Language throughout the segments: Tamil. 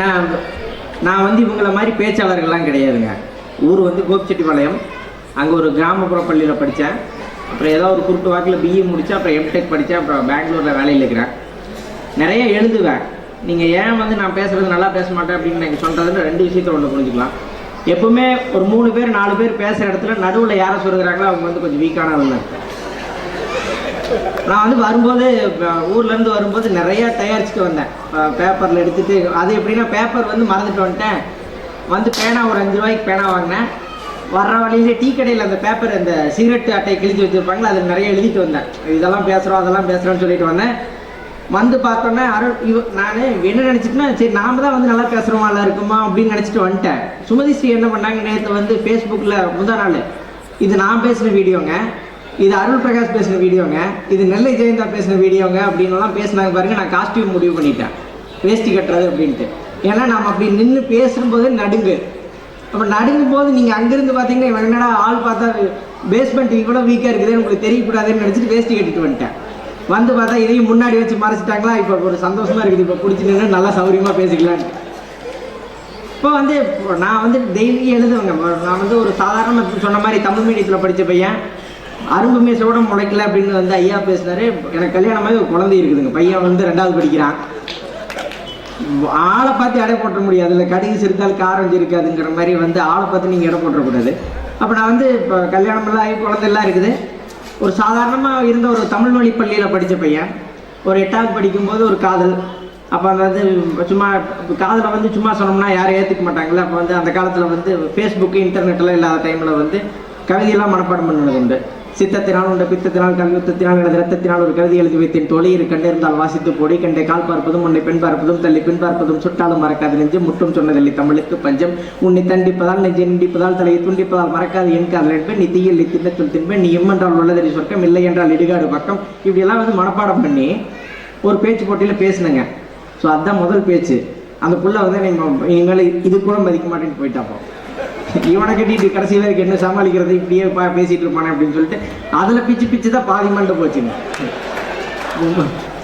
நான் நான் வந்து இவங்கள மாதிரி பேச்சாளர்கள்லாம் கிடையாதுங்க. ஊர் வந்து கோபிச்செட்டிப்பாளையம். அங்கே ஒரு கிராமப்புற பள்ளியில் படித்தேன் அப்புறம் ஏதோ ஒரு குருட்டு வாக்கில் பிஇ முடித்தேன் அப்புறம் எம்டெக் படித்தேன் அப்புறம் பெங்களூரில் வேலையில் இருக்கிறேன். நிறைய எழுதுவேன். நீங்கள் ஏன் வந்து நான் பேசுகிறது நல்லா பேச மாட்டேன் அப்படின்னு நீங்கள் சொல்கிறதுன்னு ரெண்டு விஷயத்த ஒன்று புரிஞ்சுக்கலாம். எப்பவுமே ஒரு மூணு பேர் நாலு பேர் பேசுகிற இடத்துல நடுவில் யாரை சொல்கிறாங்களோ அவங்க வந்து கொஞ்சம் வீக்கானவங்க நான் வந்து வரும்போது ஊர்லேருந்து வரும்போது நிறைய தயாரிச்சுட்டு வந்தேன். பேப்பரில் எடுத்துகிட்டு அது எப்படின்னா பேப்பர் வந்து மறந்துட்டு வந்துட்டேன். வந்து பேனா ஒரு அஞ்சு ரூபாய்க்கு பேனா வாங்கினேன். வர்ற வழியிலே டீ கடையில் அந்த பேப்பர் அந்த சிகரெட் அட்டை கிழிச்சு வச்சுருப்பாங்களே அதில் நிறைய எழுதிட்டு வந்தேன். இதெல்லாம் பேசுகிறோம் அதெல்லாம் பேசுகிறோன்னு சொல்லிட்டு வந்தேன். வந்து பார்த்தோன்னே அருள் இவ நான் என்ன நினச்சிட்டுனா சரி நாம் தான் வந்து நல்லா பேசுகிறோமா நல்லா இருக்குமா அப்படின்னு நினச்சிட்டு வந்துட்டேன். சுமதி ஸ்ரீ என்ன பண்ணாங்க நேற்று வந்து ஃபேஸ்புக்கில் முதல் நாள் இது நான் பேசின வீடியோங்க. இது அருள் பிரகாஷ் பேசின வீடியோங்க. இது நெல்லை ஜெயந்தா பேசின வீடியோங்க. அப்படின்னுலாம் பேசினாங்க பாருங்க நான் காஸ்டியூம் முடிவு பண்ணிட்டேன். வேஷ்டி கட்டுறது அப்படின்ட்டு. ஏன்னா நாம் அப்படி நின்று பேசும்போது நடுங்கு. அப்போ நடுங்கும் போது நீங்கள் அங்கேருந்து பார்த்தீங்கன்னா இவன் என்னடா ஆள் பார்த்தா பேஸ்மெண்ட் இவ்வளோ வீக்காக இருக்குது உங்களுக்கு தெரியக்கூடாதுன்னு நினச்சிட்டு வேஷ்டி கட்டிட்டு வந்துட்டேன். வந்து பார்த்தா இதையும் முன்னாடி வச்சு மறைச்சிட்டாங்களா? இப்போ ஒரு சந்தோஷமாக இருக்குது. இப்போ பிடிச்சி நின்று நல்லா சௌரியமாக பேசிக்கலான்னு இப்போ வந்து நான் வந்து டெய்லி எழுதுவேங்க. நான் வந்து ஒரு சாதாரண சொன்ன மாதிரி தமிழ் மீடியத்தில் படித்த பையன். அரும்பு மீசோட முளைக்கல அப்படின்னு வந்து ஐயா பேசினாரு எனக்கு கல்யாணமாகி ஒரு குழந்தை இருக்குதுங்க. பையன் வந்து ரெண்டாவது படிக்கிறான். ஆளை பார்த்து எடை போட்ட முடியாது இல்லை கடுகு சிரித்தால் காரம் இருக்காதுங்கிற மாதிரி வந்து ஆளை பார்த்து நீங்கள் எடை போட்டக்கூடாது அப்போ நான் வந்து இப்போ கல்யாணமெல்லாம் ஆகி குழந்தைலாம் இருக்குது. ஒரு சாதாரணமாக இருந்த ஒரு தமிழ் வழி பள்ளியில் படித்த பையன். ஒரு எட்டாவது படிக்கும்போது ஒரு காதல். அப்போ அந்த வந்து சும்மா காதலை வந்து சும்மா சொன்னோம்னா யாரும் ஏற்றுக்க மாட்டாங்கல்ல. அப்போ வந்து அந்த காலத்தில் வந்து ஃபேஸ்புக்கு இன்டர்நெட்டெலாம் இல்லாத டைமில் வந்து கவிதையெல்லாம் மனப்பாடம் பண்ணுறது உண்டு. சித்தத்தினால் உண்ட பித்தத்தினால் கல்யுத்தத்தினால் எனது ரத்தத்தினால் ஒரு கவிதை எழுதி வைத்தேன். தோழி இரு கண்டிருந்தால் வாசித்து போடி. கண்டை கால் பார்ப்பதும் உன்னை பெண் பார்ப்பதும் தள்ளி பின் பார்ப்பதும் சுட்டாலும் மறக்காது நெஞ்சு முட்டும் சொன்னதில்லை தமிழுக்கு பஞ்சம். உன்னை தண்டிப்பதால் நெஞ்சை நிண்டிப்பதால் தலையை துண்டிப்பதால் மறக்காது என் காதல். என்பேன் நீ தீயில் திண்ணத்துள் தின்பேன். நீ எம்மென்றால் உள்ளதறி சொர்க்கம் இல்லை என்றால் இடுகாடு பக்கம். இப்படியெல்லாம் வந்து மனப்பாடம் பண்ணி ஒரு பேச்சு போட்டியில் பேசினேங்க. ஸோ அதுதான் முதல் பேச்சு. அந்த புள்ள வந்து நீங்கள் இனிமேல் இது கூட மதிக்க மாட்டேன்னு போயிட்டாப்போம் இவனை கட்டிட்டு கடைசி வரைக்கும் என்ன சமாளிக்கிறது? இப்படியே பா பேசிட்டு இருப்பானே அப்படின்னு சொல்லிட்டு அதில் பிச்சு பிச்சு தான் பாதி மண்டை போச்சுங்க.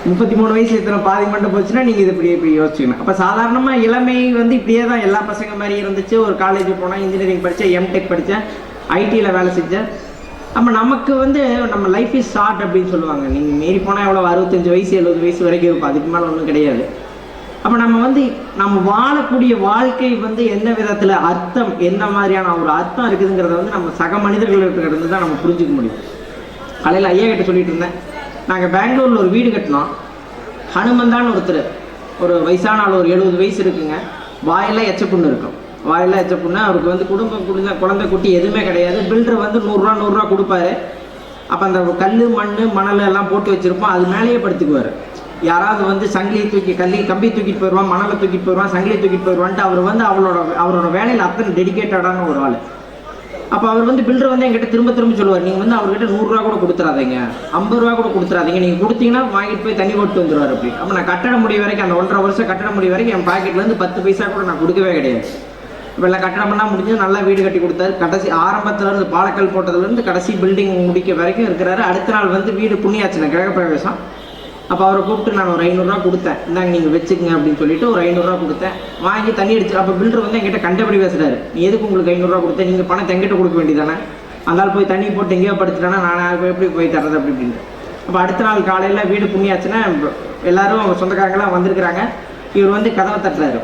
முப்பத்தி மூணு வயசு இத்தனை பாதி மண்டை போச்சுன்னா நீங்கள் இது இப்படி இப்படி யோசிச்சுக்கணும். அப்போ சாதாரணமாக இளமை வந்து இப்படியே தான் எல்லா பசங்க மாதிரி இருந்துச்சு. ஒரு காலேஜ் போனால் இன்ஜினியரிங் படித்தேன் எம்டெக் படித்தேன் ஐடியில் வேலை செஞ்சேன். அப்போ நமக்கு வந்து நம்ம லைஃப் இஸ் ஷார்ட் அப்படின்னு சொல்லுவாங்க. நீங்கள் மீறி போனால் எவ்வளோ அறுபத்தஞ்சு வயசு எழுபது வயசு வரைக்கும் இருக்கும். அதுக்கு மேலே ஒன்றும் கிடையாது. அப்போ நம்ம வந்து நம்ம வாழக்கூடிய வாழ்க்கை வந்து என்ன விதத்தில் அர்த்தம் என்ன மாதிரியான ஒரு அர்த்தம் இருக்குதுங்கிறத வந்து நம்ம சக மனிதர்கள்கிட்ட இருந்து தான் நம்ம புரிஞ்சுக்க முடியும். காலையில் ஐயா கிட்ட சொல்லிட்டு இருந்தேன். நாங்கள் பெங்களூரில் ஒரு வீடு கட்டினோம். ஹனுமந்தான்னு ஒருத்தர் ஒரு வயசான ஆள் ஒரு எழுபது வயசு இருக்குங்க. வாயெல்லாம் எச்சப்புண்ணு இருக்கும். வாயெல்லாம் எச்சப்புண்ணு அவருக்கு வந்து குடும்பம் குழந்தை குழந்தை குட்டி எதுவுமே கிடையாது. பில்டர் வந்து நூறுரூவா நூறுரூவா கொடுப்பாரு. அப்போ அந்த கல் மண் மணல் எல்லாம் போட்டு வச்சுருப்போம். அது மேலேயே படுத்துக்குவார். யாராவது வந்து சங்கிலியை தூக்கி கல்லி கம்பி தூக்கிட்டு போயிடுவான் மணலை தூக்கிட்டு போயிடுவான் சங்கிலியை தூக்கிட்டு போயிடுவான்ட்டு அவர் வந்து அவளோட அவரோட வேலையில் அத்தனை டெடிகேட்டடான ஒரு ஆள். அப்போ அவர் வந்து பில்டர் வந்து என்கிட்ட திரும்ப திரும்ப சொல்லுவார் நீங்கள் வந்து அவர்கிட்ட நூறுரூவா கூட கொடுத்துறாதீங்க ஐம்பது ரூபா கூட கொடுத்துறாதீங்க நீங்கள் கொடுத்தீங்கன்னா வாங்கிட்டு போய் தண்ணி போட்டு வந்துடுவார் அப்படி. அப்போ நான் கட்டட முடிய வரைக்கும் அந்த ஒன்றரை வருஷம் கட்டட முடிய வரைக்கும் என் பாக்கெட்லேருந்து பத்து பைசா கூட நான் கொடுக்கவே கிடையாது. இப்போ எல்லாம் பண்ணால் முடிஞ்சு நல்லா வீடு கட்டி கொடுத்தாரு. கடைசி ஆரம்பத்தில் இருந்து பாலக்கல் போட்டதுலேருந்து கடைசி பில்டிங் முடிக்க வரைக்கும் இருக்கிறாரு. அடுத்த நாள் வந்து வீடு புண்ணியாச்சுன கிரகப்பிரவேசம். அப்போ அவரை கூப்பிட்டு நான் ஒரு ஐநூறுரூவா கொடுத்தேன். இந்தாங்க நீங்கள் வச்சுக்கங்க அப்படின்னு சொல்லிட்டு ஒரு ஐநூறுரூவா கொடுத்தேன். வாங்கி தண்ணி அடிச்சு அப்போ பில்டர் வந்து என்கிட்ட கண்டபடி பேசுகிறாரு நீ எதுக்கு உங்களுக்கு ஐநூறுரூவா கொடுத்தேன் நீங்கள் பணத்தை எங்கிட்ட கொடுக்க வேண்டியதானே அந்தால் போய் தண்ணி போட்டு எங்கேயோ படுத்துட்டானா? நான் போய் எப்படி போய் தர்றது? அப்படி அப்படின்ட்டு அப்போ அடுத்த நாள் காலையில் வீடு புண்ணியாச்சுன்னா எல்லாரும் அவங்க சொந்தக்காரங்களாம் வந்திருக்கிறாங்க. இவர் வந்து கதவை தட்டுறாரு.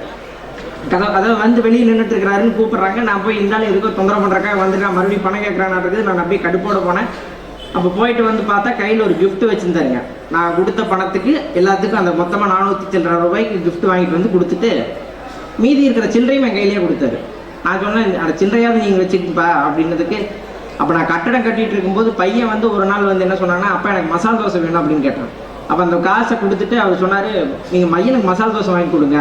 கதை அதாவது வந்து வெளியே நின்றுட்டு இருக்கிறாருன்னு கூப்பிட்றாங்க. நான் போய் இருந்தாலும் எதுக்கோ தொந்தரவு பண்ணுறக்கா வந்து நான் மறுபடியும் பணம் கேட்குறான்னு இருக்குது நான் அப்படியே கடுப்போட போனேன். அப்போ போயிட்டு வந்து பார்த்தா கையில் ஒரு கிஃப்ட் வச்சுருந்தாருங்க. நான் கொடுத்த பணத்துக்கு எல்லாத்துக்கும் அந்த மொத்தமாக நானூற்றி சில்லற ரூபாய்க்கு கிஃப்ட் வாங்கிட்டு வந்து கொடுத்துட்டு மீதி இருக்கிற சில்லறையும் என் கையிலேயே கொடுத்தாரு. நான் சொன்னேன் அந்த சில்லறையாவது நீங்கள் வச்சுக்கப்பா அப்படின்னதுக்கு அப்போ நான் கட்டடம் கட்டிகிட்டு இருக்கும்போது பையன் வந்து ஒரு நாள் வந்து என்ன சொன்னாங்கன்னா அப்போ எனக்கு மசால் தோசை வேணும் அப்படின்னு கேட்டான். அப்போ அந்த காசை கொடுத்துட்டு அவர் சொன்னார் நீங்கள் மையனுக்கு மசால் தோசை வாங்கி கொடுங்க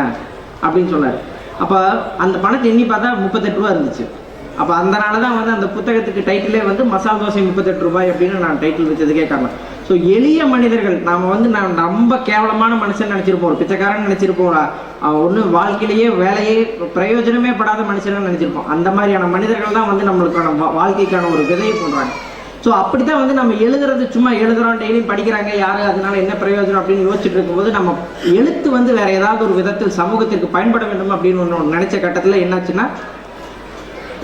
அப்படின்னு சொன்னார். அப்போ அந்த பணத்தை எண்ணி பார்த்தா முப்பத்தெட்டு ரூபா இருந்துச்சு. அப்போ அதனால தான் வந்து அந்த புத்தகத்துக்கு டைட்டிலே வந்து மசால் தோசை முப்பத்தெட்டு ரூபாய் அப்படின்னு நான் டைட்டில் வச்சதுக்கே காரணம். ஸோ எளிய மனிதர்கள் நாம் வந்து நான் ரொம்ப கேவலமான மனுஷன் நினச்சிருப்போம் பிச்சைக்காரன் நினச்சிருப்போம். ஒன்றும் வாழ்க்கையிலேயே வேலையே பிரயோஜனமே படாத மனுஷனாக நினச்சிருப்போம். அந்த மாதிரியான மனிதர்கள் தான் வந்து நம்மளுக்கான வா- வாழ்க்கைக்கான ஒரு விதையை போடுறாங்க. ஸோ அப்படி தான் வந்து நம்ம எழுதுறது சும்மா எழுதுறோம் டெய்லியும் படிக்கிறாங்க யார் அதனால என்ன பிரயோஜனம் அப்படின்னு யோசிச்சுட்டு இருக்கும்போது நம்ம எழுத்து வந்து வேற ஏதாவது ஒரு விதத்தில் சமூகத்திற்கு பயன்பட வேண்டும் அப்படின்னு ஒன்று நினைச்ச கட்டத்தில் என்னாச்சுன்னா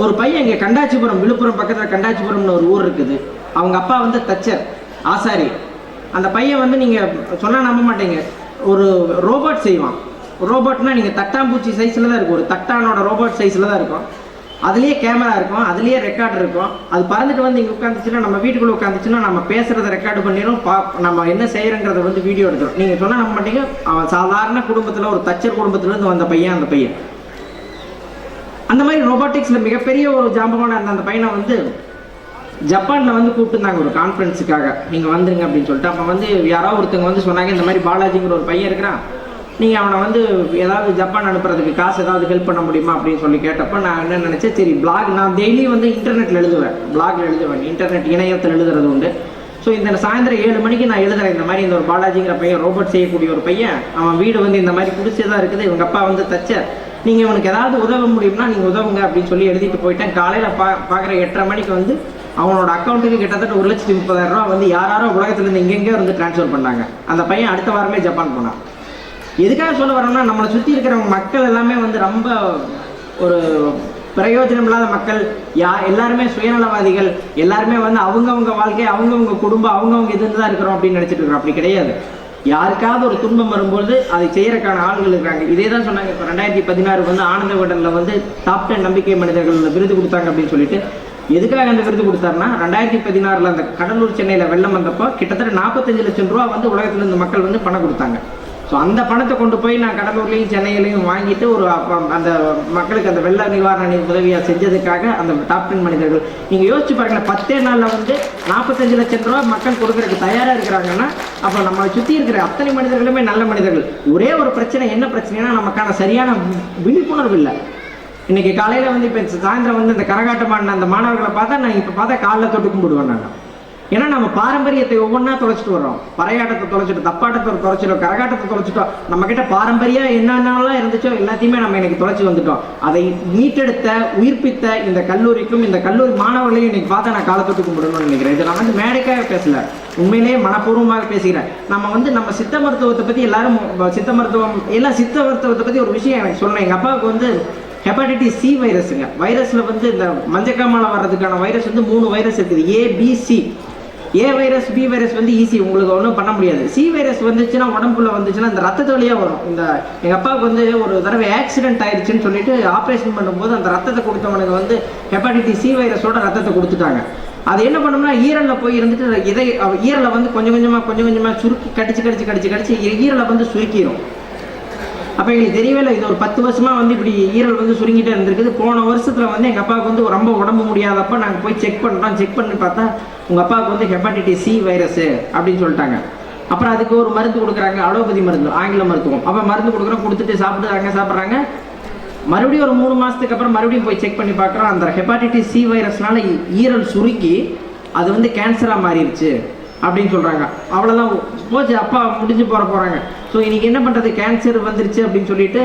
ஒரு பையன் இங்கே கண்டாச்சிபுரம் விழுப்புரம் பக்கத்தில் கண்டாச்சிபுரம்னு ஒரு ஊர் இருக்குது. அவங்க அப்பா வந்து தச்சர் ஆசாரி. அந்த பையன் வந்து நீங்கள் சொன்னால் நம்ப மாட்டீங்க. ஒரு ரோபோட் செய்வான். ரோபோட்னா நீங்கள் தட்டாம்பூச்சி சைஸில் தான் இருக்கும். ஒரு தட்டானோட ரோபோட் சைஸில் தான் இருக்கும். அதுலேயே கேமரா இருக்கும் அதுலேயே ரெக்கார்டு இருக்கும். அது பறந்துட்டு வந்து இங்கே உட்காந்துச்சுன்னா நம்ம வீட்டுக்குள்ளே உட்காந்துச்சுன்னா நம்ம பேசுகிறத ரெக்கார்டு பண்ணிடும் பா நம்ம என்ன செய்கிறோங்கிறத வந்து வீடியோ எடுத்துரும். நீங்கள் சொன்னால் நம்ப மாட்டீங்க. அவன் சாதாரண குடும்பத்தில் ஒரு தச்சர் குடும்பத்துலேருந்து வந்த பையன் அந்த பையன். அந்த மாதிரி ரோபோட்டிக்ஸில் மிகப்பெரிய ஒரு ஜாம்பவான அந்த அந்த பையனை வந்து ஜப்பானில் வந்து கூப்பிட்டுருந்தாங்க ஒரு கான்ஃபரன்ஸுக்காக நீங்கள் வந்துருங்க அப்படின்னு சொல்லிட்டு. அப்போ வந்து யாரோ ஒருத்தவங்க வந்து சொன்னாங்க இந்த மாதிரி பாலாஜிங்கிற ஒரு பையன் இருக்கிறான். நீங்கள் அவனை வந்து ஏதாவது ஜப்பான் அனுப்புறதுக்கு காசு ஏதாவது ஹெல்ப் பண்ண முடியுமா அப்படின்னு சொல்லி கேட்டப்போ நான் என்ன நினச்சேன் சரி பிளாக் நான் டெய்லி வந்து இன்டர்நெட்டில் எழுதுவேன். பிளாக்ல எழுதுவேன். இன்டர்நெட் இணையத்தில் எழுதுறது உண்டு. ஸோ இந்த சாயந்தரம் ஏழு மணிக்கு நான் எழுதுறேன். இந்த மாதிரி இந்த ஒரு பாலாஜிங்கிற பையன் ரோபோட் செய்யக்கூடிய ஒரு பையன் அவன் வீடு வந்து இந்த மாதிரி குடிச்சதாக இருக்குது இவங்க அப்பா வந்து தச்சர் நீங்கள் இவனுக்கு ஏதாவது உதவ முடியும்னா நீங்கள் உதவுங்க அப்படின்னு சொல்லி எழுதிட்டு போயிட்டேன். காலையில் பா பார்க்குற எட்டரை மணிக்கு வந்து அவனோட அக்கௌண்ட்டுக்கு கிட்டத்தட்ட ஒரு லட்சத்தி முப்பதாயிரம் ரூபா வந்து யாராரோ உலகத்துலேருந்து எங்கெங்கேயோ வந்து ட்ரான்ஸ்ஃபர் பண்ணாங்க. அந்த பையன் அடுத்த வாரமே ஜப்பான் போனான். எதுக்காக சொல்ல வரோம்னா நம்மளை சுற்றி இருக்கிறவங்க மக்கள் எல்லாமே வந்து ரொம்ப ஒரு பிரயோஜனம் இல்லாத மக்கள் யா எல்லாருமே சுயநலவாதிகள் எல்லாருமே வந்து அவங்கவுங்க வாழ்க்கை அவங்கவுங்க குடும்பம் அவங்கவுங்க இதுன்னு தான் இருக்கிறோம் அப்படின்னு நினச்சிட்டு இருக்கிறோம். அப்படி கிடையாது. யாருக்காவது ஒரு துன்பம் வரும்போது அதை செய்யறதுக்கான ஆள்கள் இருக்காங்க. இதே தான் சொன்னாங்க. இப்போ ரெண்டாயிரத்தி பதினாறு வந்து ஆனந்த விடலில் வந்து டாப் டென் நம்பிக்கை மனிதர்கள் விருது கொடுத்தாங்க அப்படின்னு சொல்லிட்டு. எதுக்காக அந்த விருது கொடுத்தாருன்னா ரெண்டாயிரத்தி பதினாறில் அந்த கடலூர் சென்னையில் வெள்ளம் வந்தப்போ கிட்டத்தட்ட நாற்பத்தஞ்சு லட்சம் ரூபா வந்து உலகத்துலேருந்து மக்கள் வந்து பணம் கொடுத்தாங்க. ஸோ அந்த பணத்தை கொண்டு போய் நான் கடலூர்லேயும் சென்னையிலையும் வாங்கிட்டு ஒரு அந்த மக்களுக்கு அந்த வெள்ள நிவாரண உதவியாக செஞ்சதுக்காக அந்த டாப் டென் மனிதர்கள். நீங்கள் யோசிச்சு பாருங்களேன் பத்தே நாளில் வந்து நாற்பத்தஞ்சு லட்சம் ரூபா மக்கள் கொடுக்கறதுக்கு தயாராக இருக்கிறாங்கன்னா அப்போ நம்மளை சுற்றி இருக்கிற அத்தனை மனிதர்களுமே நல்ல மனிதர்கள். ஒரே ஒரு பிரச்சனை என்ன பிரச்சனைனா நமக்கான சரியான விழிப்புணர்வு இல்லை. இன்னைக்கு காலையில் வந்து இப்போ சாயந்தரம் வந்து இந்த கரகாட்டம் ஆடின அந்த மாணவர்களை பார்த்தா நான் இப்போ பார்த்தா காலைல தொட்டு கும்பிடுவேன் நான். ஏன்னா நம்ம பாரம்பரியத்தை ஒவ்வொன்றா தொலைச்சிட்டு வர்றோம். பறையாட்டத்தை தொலைச்சிட்டோம் தப்பாட்டத்தை தொலைச்சிட்டோம் கரகாட்டத்தை தொலைச்சிட்டோம். நம்ம கிட்ட பாரம்பரியம் என்னென்னலாம் இருந்துச்சோ எல்லாத்தையுமே நம்ம இன்னைக்கு தொலைச்சி வந்துட்டோம். அதை மீட்டெடுத்த உயிர்ப்பித்த இந்த கல்லூரிக்கும் இந்த கல்லூரி மாணவர்களையும் இன்னைக்கு பார்த்தா நான் காலத்தொட்டு கும்பிடணும்னு நினைக்கிறேன். இதை நான் வந்து மேடைக்காக பேசல. உண்மையிலேயே மனப்பூர்வமாக பேசுகிறேன். நம்ம வந்து நம்ம சித்த மருத்துவத்தை பற்றி எல்லாரும் சித்த மருத்துவம் எல்லாம் சித்த மருத்துவத்தை பற்றி ஒரு விஷயம் எனக்கு சொன்னேன். எங்கள் அப்பாவுக்கு வந்து ஹெப்பாட்டிட்டிஸ் சி வைரஸுங்க. வைரஸில் வந்து இந்த மஞ்சக்காமலை வர்றதுக்கான வைரஸ் வந்து மூணு வைரஸ் இருக்குது. ABC A virus B virus வந்து ஈஸி உங்களுக்கு ஒன்றும் பண்ண முடியாது. சி வைரஸ் வந்துச்சுன்னா உடம்புல வந்துச்சுன்னா இந்த ரத்தத்து வழியாக வரும். இந்த எங்கள் அப்பாவுக்கு வந்து ஒரு தடவை ஆக்சிடென்ட் ஆயிடுச்சுன்னு சொல்லிட்டு ஆப்ரேஷன் பண்ணும்போது அந்த ரத்தத்தை கொடுத்தவனுக்கு வந்து ஹெப்பாட்டிட்டிஸ் சி வைரஸோட ரத்தத்தை கொடுத்துட்டாங்க. அது என்ன பண்ணோம்னா ஈரலில் போய் இருந்துட்டு இதை ஈரலை வந்து கொஞ்சம் கொஞ்சமாக கொஞ்சம் கொஞ்சமாக சுருக்கி கடிச்சு கடிச்சு கடிச்சு கடிச்சு ஈரலை வந்து சுருக்கிடும் அப்போ எங்களுக்கு தெரியவே இல்லை. இது ஒரு பத்து வருஷமா வந்து இப்படி ஈரல் வந்து சுருங்கிட்டே இருந்திருக்குது. போன வருஷத்துல வந்து எங்கள் அப்பாவுக்கு வந்து ரொம்ப உடம்பு முடியாதப்ப நாங்கள் போய் செக் பண்ணுறோம் செக் பண்ணி பார்த்தா உங்கள் அப்பாவுக்கு வந்து ஹெப்பாட்டிட்டிஸ் சி வைரஸ் அப்படின்னு சொல்லிட்டாங்க. அப்புறம் அதுக்கு ஒரு மருந்து கொடுக்குறாங்க. அலோபதி மருந்து ஆங்கில மருத்துவம். அப்போ மருந்து கொடுக்குறோம். கொடுத்துட்டு சாப்பிடுறாங்க சாப்பிட்றாங்க. மறுபடியும் ஒரு மூணு மாதத்துக்கு அப்புறம் மறுபடியும் போய் செக் பண்ணி பார்க்குறோம். அந்த ஹெப்பாட்டிட்டிஸ் சி வைரஸ்னால ஈரல் சுருக்கி அது வந்து கேன்சராக மாறிடுச்சு. அப்படின்னு சொல்கிறாங்க அவ்வளோதான் போச்சு அப்பா முடிஞ்சு போகிற போகிறாங்க ஸோ இன்னைக்கு என்ன பண்ணுறது கேன்சர் வந்துருச்சு அப்படின்னு சொல்லிட்டு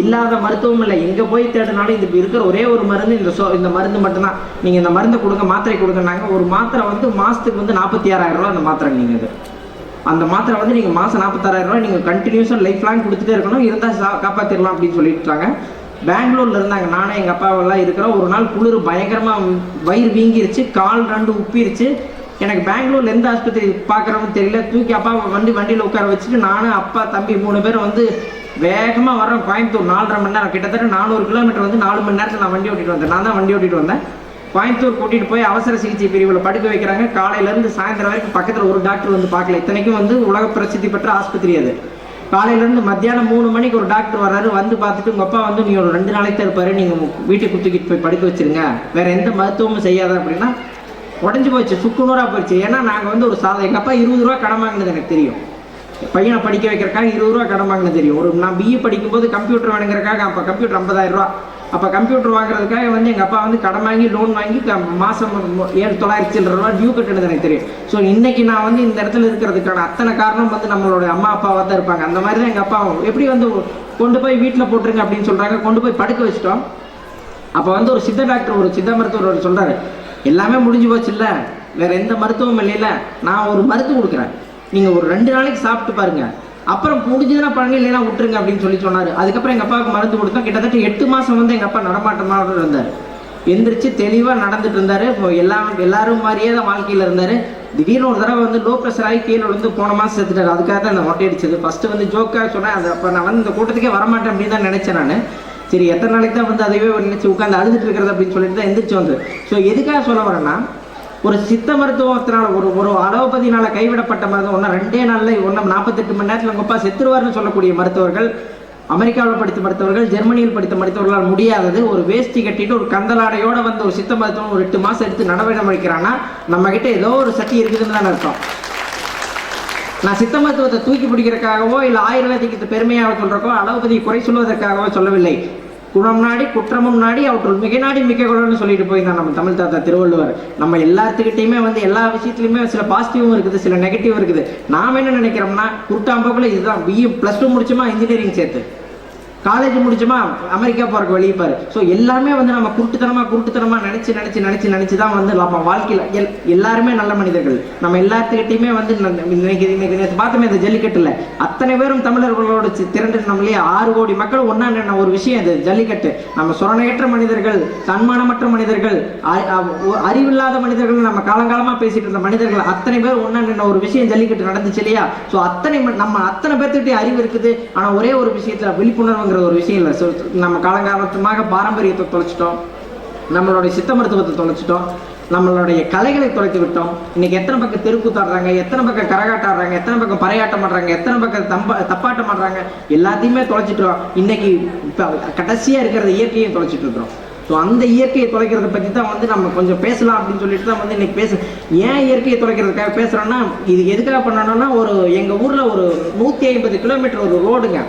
இல்லாத மருத்துவம் இல்லை. எங்கே போய் தேடினாலும் இது இருக்கிற ஒரே ஒரு மருந்து இந்த சோ இந்த மருந்து மட்டும்தான். நீங்கள் இந்த மருந்தை கொடுங்க மாத்திரை கொடுங்கன்னாங்க. ஒரு மாத்திரை வந்து மாதத்துக்கு வந்து நாற்பத்தி ஆறாயிரம் ரூபா அந்த மாத்திரை நீங்கள் இது. அந்த மாத்திரை வந்து நீங்கள் மாதம் நாற்பத்தாறாயிரம் ரூபா நீங்கள் கண்டினியூஸாக லைஃப் லாங் கொடுத்துட்டே இருக்கணும். இருந்தால் சா காப்பாற்றிடலாம் அப்படின்னு சொல்லிட்டாங்க. பெங்களூர்ல இருந்தாங்க. நானே எங்கள் அப்பாவெல்லாம் இருக்கிறோம் ஒரு நாள் குளிர் பயங்கரமாக வயிறு வீங்கிருச்சு கால் ரெண்டு உப்பிருச்சு. எனக்கு பெங்களூர்ல எந்த ஆஸ்பத்திரி பார்க்குறோம்னு தெரியல. தூக்கி அப்பா வண்டி வண்டியில் உட்கார வச்சுட்டு நானும் அப்பா தம்பி மூணு பேரும் வந்து வேகமாக வரோம் கோயம்புத்தூர் நாலரை மணி நேரம். கிட்டத்தட்ட நானூறு கிலோமீட்டர் வந்து நாலு மணி நேரத்தில் நான் வண்டி ஓட்டிட்டு வந்தேன். நான் தான் வண்டி ஓட்டிட்டு வந்தேன். கோயம்புத்தூர் கூட்டிட்டு போய் அவசர சிகிச்சை பிரிவில் படுக்க வைக்கிறாங்க. காலையில இருந்து சாயந்தரம் வரைக்கும் பக்கத்துல ஒரு டாக்டர் வந்து பார்க்கல. இத்தனைக்கும் வந்து உலக பிரசித்தி பெற்ற ஆஸ்பத்திரி அது. காலையிலேருந்து மத்தியானம் மூணு மணிக்கு ஒரு டாக்டர் வர்றாரு. வந்து பார்த்துட்டு உங்கள் அப்பா வந்து நீங்கள் ஒரு ரெண்டு நாளைக்கு தான் இருப்பாரு. நீங்கள் வீட்டுக்கு தூக்கிட்டு போய் படுக்க வச்சிருங்க. வேறு எந்த மருத்துவமும் செய்யாத அப்படின்னா உடஞ்சி போச்சு சுக்குநூறா போயிடுச்சு ஏன்னா நாங்கள் வந்து ஒரு சாதம் எங்கள் அப்பா இருபது ரூபா கடன் வாங்கினது எனக்கு தெரியும். பையனை படிக்க வைக்கிறக்காக இருபது ரூபா கடன் வாங்கினது தெரியும். ஒரு நான் பிஇ படிக்கும்போது கம்ப்யூட்டர் வேணுங்கிறக்காக அப்போ கம்ப்யூட்டர் ஐம்பதாயிரம் ரூபா. அப்போ கம்ப்யூட்டர் வாங்குறதுக்காக வந்து எங்கள் அப்பா வந்து கடன் வாங்கி லோன் வாங்கி மாதம் ஏழு தொள்ளாயிரத்தி சில்லற ரூபா டியூ கட்டுனது எனக்கு தெரியும். ஸோ இன்னைக்கு நான் வந்து இந்த இடத்துல இருக்கிறதுக்கான அத்தனை காரணம் வந்து நம்மளோட அம்மா அப்பாவாக தான் இருப்பாங்க. அந்த மாதிரி தான் எங்கள் அப்பா எப்படி வந்து கொண்டு போய் வீட்டில் போட்டுருங்க அப்படின்னு சொல்கிறாங்க கொண்டு போய் படுக்க வச்சிட்டோம். அப்போ வந்து ஒரு சித்த டாக்டர் ஒரு சித்த மருத்துவர் ஒரு எல்லாமே முடிஞ்சு போச்சு இல்ல வேற எந்த மருத்துவம் இல்லையில நான் ஒரு மருந்து கொடுக்குறேன். நீங்கள் ஒரு ரெண்டு நாளைக்கு சாப்பிட்டு பாருங்கள் அப்புறம் முடிஞ்சதுன்னா பண்ணுங்க இல்லைன்னா விட்டுருங்க அப்படின்னு சொல்லி சொன்னார். அதுக்கப்புறம் எங்கள் அப்பாவுக்கு மருந்து கொடுத்தோம். கிட்டத்தட்ட எட்டு மாதம் வந்து எங்கள் அப்பா நடமாட்டமாக இருந்தார். எந்திரிச்சு தெளிவாக நடந்துட்டு இருந்தார். இப்போ எல்லா எல்லாரும் மாதிரியே தான் வாழ்க்கையில் இருந்தார். திடீர்னு ஒரு தடவை வந்து லோ ப்ரெஷர் ஆகி கீழே வந்து போன மாதம் செத்துட்டாரு. அதுக்காக தான் அந்த மொட்டை அடிச்சது. ஃபஸ்ட்டு வந்து ஜோக்காக சொன்னேன். அது அப்போ நான் வந்து இந்த கூட்டத்துக்கே வரமாட்டேன் அப்படின்னு தான் நினச்சேன் நான். சரி எத்தனை நாளைக்கு தான் வந்து அதையே நினைச்சு உட்காந்து அழுதுட்டு இருக்கிறது அப்படின்னு சொல்லிட்டு தான் எந்திரிச்சு வந்து. ஸோ எதுக்காக சொல்ல வரேன்னா ஒரு சித்த மருத்துவத்தினால ஒரு ஒரு அலோபதினால கைவிடப்பட்ட மருத்துவம் ஒன்றும் ரெண்டே நாளில் ஒன்றும் நாற்பத்தெட்டு மணி நேரத்தில் உங்கப்பா அப்பா செத்துருவார்னு சொல்லக்கூடிய மருத்துவர்கள் அமெரிக்காவில் படித்த மருத்துவர்கள் ஜெர்மனியில் படித்த மருத்துவர்களால் முடியாதது ஒரு வேஷ்டி கட்டிட்டு ஒரு கந்தலாடையோட வந்து ஒரு சித்த மருத்துவம் ஒரு எட்டு மாதம் எடுத்து நடவடிக்கை முடிக்கிறான்னா நம்ம கிட்ட ஏதோ ஒரு சக்தி இருக்குதுன்னு தான் அர்த்தம். நான் சித்த மருத்துவத்தை தூக்கி பிடிக்கிறதுக்காகவோ இல்லை ஆயுர்வேதிக்கு பெருமையாக சொல்றக்கோ அலோபதி குறை சொல்வதற்காகவோ சொல்லவில்லை. குணம் நாடி குற்றமும் நாடி அவற்றுள் மிக நாடி மிக்க குணம்னு சொல்லிட்டு போயிருந்தான் நம்ம தமிழ் தாத்தா திருவள்ளுவர். நம்ம எல்லாத்துக்கிட்டையுமே வந்து எல்லா விஷயத்துலையுமே சில பாசிட்டிவும் இருக்குது சில நெகட்டிவ் இருக்குது. நாம் என்ன நினைக்கிறோம்னா குருட்டாம்போக்கில் இதுதான் பிஇ ப்ளஸ் டூ முடிச்சுமா இன்ஜினியரிங் சேர்த்து. காலேஜ் முடிச்சுமா அமெரிக்கா போறக்கு வெளியே பாரு. ஸோ எல்லாமே வந்து நம்ம குருட்டுத்தனமா குருட்டுத்தனமா நினைச்சு நினைச்சு நினைச்சு நினைச்சு தான் வந்து நம்ம வாழ்க்கையில் எல் எல்லாருமே நல்ல மனிதர்கள். நம்ம எல்லாத்துக்கிட்டையுமே வந்து இன்னைக்கு இன்னைக்கு நேற்று பார்த்தோமே இந்த ஜல்லிக்கட்டுல. அத்தனை பேரும் தமிழர்களோட திரண்டு நம்மளே ஆறு கோடி மக்கள் ஒன்னா நின்ன ஒரு விஷயம் இது ஜல்லிக்கட்டு. நம்ம சுரணையற்ற மனிதர்கள் தன்மானமற்ற மனிதர்கள் அ- அறிவில்லாத மனிதர்கள் நம்ம காலங்காலமா பேசிட்டு இருந்த மனிதர்கள் அத்தனை பேர் ஒன்னா நின்ன ஒரு விஷயம் ஜல்லிக்கட்டு நடந்துச்சு இல்லையா? ஸோ அத்தனை நம்ம அத்தனை பேர்த்துக்கிட்டே அறிவு இருக்குது. ஆனால் ஒரே ஒரு விஷயத்துல மருத்துவங்கிற ஒரு விஷயம் இல்லை. ஸோ நம்ம காலங்காலத்துமாக பாரம்பரியத்தை தொலைச்சிட்டோம். நம்மளுடைய சித்த மருத்துவத்தை தொலைச்சிட்டோம். நம்மளுடைய கலைகளை தொலைத்து விட்டோம். இன்னைக்கு எத்தனை பக்கம் தெருக்கூத்தாடுறாங்க எத்தனை பக்கம் கரகாட்டம் ஆடுறாங்க எத்தனை பக்கம் பறையாட்டம் ஆடுறாங்க எத்தனை பக்கம் தம்ப தப்பாட்டம் ஆடுறாங்க எல்லாத்தையுமே தொலைச்சிட்டோம். இன்னைக்கு இப்போ கடைசியா இருக்கிற இயற்கையும் தொலைச்சிட்டு இருக்கிறோம். ஸோ அந்த இயற்கையை தொலைக்கிறத பற்றி தான் வந்து நம்ம கொஞ்சம் பேசலாம் அப்படின்னு சொல்லிட்டு தான் வந்து இன்னைக்கு பேச ஏன் இயற்கையை தொலைக்கிறதுக்காக பேசுகிறோன்னா இது எதுக்காக பண்ணணும்னா ஒரு எங்கள் ஊரில் ஒரு நூற்றி ஐம்பது கிலோமீட்டர் ஒரு ரோடுங்க.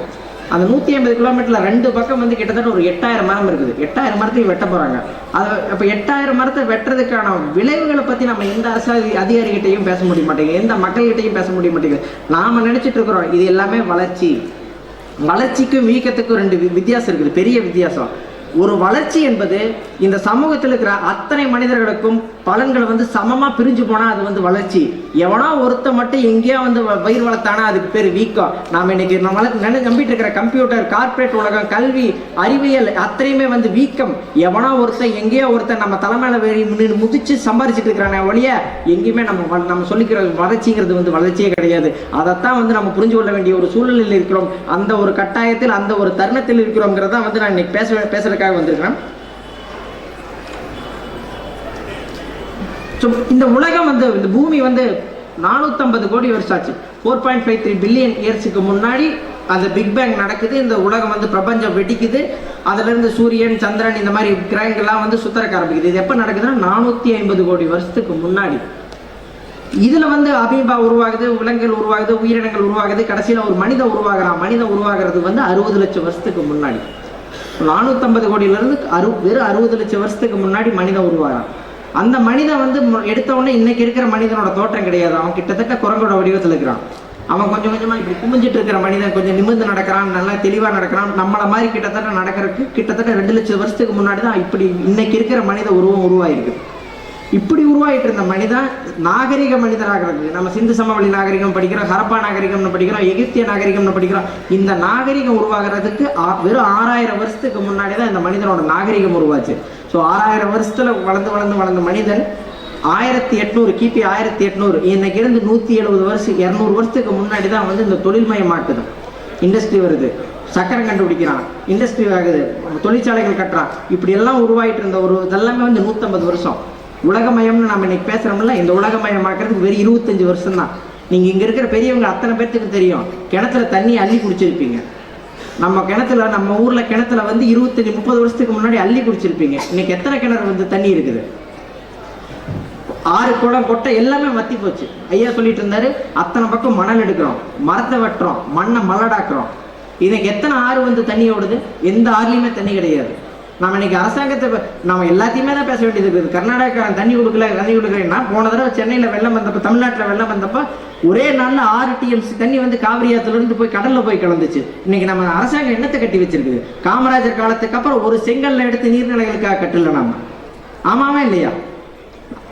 அந்த நூற்றி ஐம்பது கிலோமீட்டரில் ரெண்டு பக்கம் வந்து கிட்டத்தட்ட ஒரு எட்டாயிரம் மரம் இருக்குது. எட்டாயிரம் மரத்தையும் வெட்ட போகிறாங்க அது இப்போ எட்டாயிரம் மரத்தை வெட்டுறதுக்கான விளைவுகளை பற்றி நம்ம எந்த அரசு அதிகாரிகிட்டையும் பேச முடிய மாட்டேங்குது. எந்த மக்கள்கிட்டையும் பேச முடிய மாட்டேங்குது. நாம் நினச்சிட்டு இருக்கிறோம் இது எல்லாமே வளர்ச்சி. வளர்ச்சிக்கும் வீக்கத்துக்கும் ரெண்டு வித்தியாசம் இருக்குது. பெரிய வித்தியாசம். ஒரு வளர்ச்சி என்பது இந்த சமூகத்தில் இருக்கிற அத்தனை மனிதர்களுக்கும் பலன்கள் வந்து சமமாக பிரிஞ்சு போனால் அது வந்து வளர்ச்சி. எவனோ ஒருத்த மட்டும் எங்கேயோ வந்து பயிர் வளர்த்தானா அதுக்கு பேர் வீக்கம். நாம் இன்னைக்கு நம்மளுக்கு வளர்த்து நினை நம்பிட்டு இருக்கிற கம்ப்யூட்டர் கார்ப்பரேட் உலகம் கல்வி அறிவியல் அத்தனையுமே வந்து வீக்கம். எவனோ ஒருத்தன் எங்கேயோ ஒருத்தன் நம்ம தலைமையில வேறி நின்னு முதிச்சு சம்பாரிச்சிட்டு இருக்கிறானே ஒழிய எங்கேயுமே நம்ம வ- நம்ம சொல்லிக்கிற வளர்ச்சிங்கிறது வந்து வளர்ச்சியே கிடையாது. அதைத்தான் வந்து நம்ம புரிஞ்சு கொள்ள வேண்டிய ஒரு சூழ்நிலையில் இருக்கிறோம். அந்த ஒரு கட்டாயத்தில் அந்த ஒரு தருணத்தில் இருக்கிறோங்கிறத வந்து நான் இன்னைக்கு பேச பேசுகிற பேசுறதுக்காக வந்திருக்கிறேன்? ஸோ இந்த உலகம் வந்து இந்த பூமி வந்து நானூற்றம்பது கோடி வருஷம் ஆச்சு four point five three billion இயர்ஸுக்கு முன்னாடி அந்த பிக் பேங் நடக்குது. இந்த உலகம் வந்து பிரபஞ்சம் வெடிக்குது. அதுலேருந்து சூரியன் சந்திரன் இந்த மாதிரி கிரகங்கள்லாம் வந்து சுத்தரக்க ஆரம்பிக்குது. இது எப்போ நடக்குதுன்னா நானூற்றி ஐம்பது கோடி வருஷத்துக்கு முன்னாடி. இதில் வந்து அபிபா உருவாகுது விலங்குகள் உருவாகுது உயிரினங்கள் உருவாகுது. கடைசியில் ஒரு மனிதன் உருவாகிறான். மனிதன் உருவாகிறது வந்து அறுபது லட்சம் வருஷத்துக்கு முன்னாடி. நானூற்றம்பது கோடியிலேருந்து அறு வெறும் அறுபது லட்சம் வருஷத்துக்கு முன்னாடி மனிதன் உருவாகிறான் அந்த மனிதன் வந்து மு- இன்னைக்கு இருக்கிற மனிதனோட தோற்றம் கிடையாது. அவன் கிட்டத்தட்ட குரங்கோட வடிவத்தில் இருக்கிறான். அவன் கொஞ்சம் கொஞ்சமாக இப்படி குமிஞ்சிட்டு இருக்கிற மனிதன் கொஞ்சம் நிமிர்ந்து நடக்கிறான் நல்லா தெளிவாக நடக்கிறான். நம்மளை மாதிரி கிட்டத்தட்ட நடக்கிறதுக்கு கிட்டத்தட்ட ரெண்டு லட்சம் வருஷத்துக்கு முன்னாடி தான் இப்படி இன்னைக்கு இருக்கிற மனித உருவம் உருவாயிருக்கு. இப்படி உருவாகிட்டு இருந்த மனிதன் நாகரிக மனிதராகிறது நம்ம சிந்து சமவெளி நாகரிகம் படிக்கிறோம் ஹரப்பா நாகரிகம்னு படிக்கிறோம் எகிப்திய நாகரிகம்னு படிக்கிறோம் இந்த நாகரிகம் உருவாகிறதுக்கு வெறும் ஆறாயிரம் வருஷத்துக்கு முன்னாடி தான் இந்த மனிதனோட நாகரிகம் உருவாச்சு. ஸோ ஆறாயிரம் வருஷத்துல வளர்ந்து வளர்ந்து வளர்ந்த மனிதன் ஆயிரத்தி எட்நூறு கிபி ஆயிரத்தி எட்நூறு இன்னைக்கு இருந்து நூற்றி எழுபது வருஷம் இரநூறு வருஷத்துக்கு முன்னாடி தான் வந்து இந்த தொழில்மயமாக்குது இண்டஸ்ட்ரி வருது. சக்கரம் கண்டுபிடிக்கிறான். இண்டஸ்ட்ரி ஆகுது. தொழிற்சாலைகள் கட்டுறான். இப்படி எல்லாம் உருவாயிட்டு இருந்த ஒரு இதெல்லாமே வந்து நூற்றம்பது வருஷம். உலகமயம்னு நம்ம இன்னைக்கு பேசுறோம்ல இந்த உலகமயமாக்குறதுக்கு வெறும் இருபத்தஞ்சு வருஷம் தான் நீங்க இங்க இருக்கிற பெரியவங்க அத்தனை பேர்த்துக்கு தெரியும். கிணத்துல தண்ணி அள்ளி குடிச்சிருப்பீங்க. நம்ம கிணத்துல நம்ம ஊர்ல கிணத்துல வந்து இருபத்தஞ்சு முப்பது வருஷத்துக்கு முன்னாடி அள்ளி குடிச்சிருப்பீங்க. இன்னைக்கு எத்தனை கிணறு வந்து தண்ணி இருக்குது? ஆறு குளம் கொட்டை எல்லாமே வத்தி போச்சு. ஐயா சொல்லிட்டு இருந்தாரு அத்தனை பக்கம் மணல் எடுக்கிறோம். மரத்தை வெட்டுறோம். மண்ணை மலடாக்குறோம். இன்னைக்கு எத்தனை ஆறு வந்து தண்ணி ஓடுது? எந்த ஆறுலையுமே தண்ணி கிடையாது. நம்ம இன்னைக்கு அரசாங்கத்தை நம்ம எல்லாத்தையுமே தான் பேச வேண்டியது இருக்குது. கர்நாடகாக்காரன் தண்ணி கொடுக்கல தண்ணி கொடுக்கலன்னா போன தடவை சென்னையில் வெள்ளம் வந்தப்போ தமிழ்நாட்டில் வெள்ளம் வந்தப்போ ஒரே நாளில் ஆறு டிஎம்சி தண்ணி வந்து காவிரி போய் கடலில் போய் கலந்துச்சு. இன்னைக்கு நம்ம அரசாங்கம் என்னத்தை கட்டி வச்சிருக்குது? காமராஜர் காலத்துக்கு அப்புறம் ஒரு செங்கல்ல எடுத்து நீர்நிலைகளுக்காக கட்டல நாம. ஆமாவா இல்லையா?